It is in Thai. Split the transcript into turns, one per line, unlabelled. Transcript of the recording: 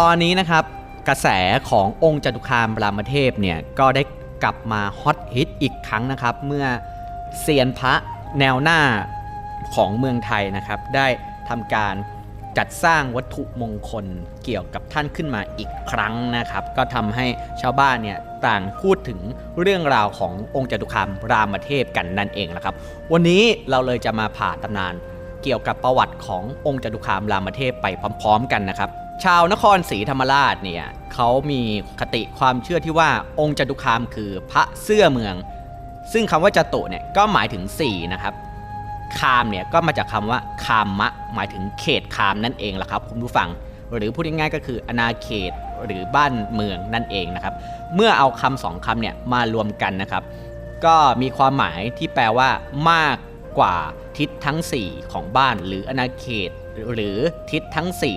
ตอนนี้นะครับกระแสขององค์จตุคามรามเทพเนี่ยก็ได้กลับมาฮอตฮิตอีกครั้งนะครับ เมื่อเซียนพระแนวหน้าของเมืองไทยนะครับ ได้ทำการจัดสร้างวัตถุมงคลเกี่ยวกับท่านขึ้นมาอีกครั้งนะครับ ก็ทำให้ชาวบ้านเนี่ยต่างพูดถึงเรื่องราวขององค์จตุคามรามเทพกันนั่นเองนะครับ วันนี้เราเลยจะมาผ่าตำนานเกี่ยวกับประวัติขององค์จตุคามรามเทพไปพร้อม ๆ กันนะครับ ชาวนครศรีธรรมราชเนี่ยเขามีคติความเชื่อที่ว่าองค์จตุคามคือพระเสื้อเมือง ซึ่งคำว่าจตุเนี่ยก็หมายถึง4นะครับคามเนี่ยก็มาจากคำว่าคามมะ หมายถึงเขตคามนั่นเองล่ะครับคุณผู้ฟัง หรือพูดง่ายๆก็คืออาณาเขตหรือบ้านเมืองนั่นเองนะครับ เมื่อเอาคำสองคำเนี่ยมารวมกันนะครับ ก็มีความหมายที่แปลว่ามากกว่าทิศทั้ง 4 ของบ้าน หรืออาณาเขต หรือทิศทั้ง4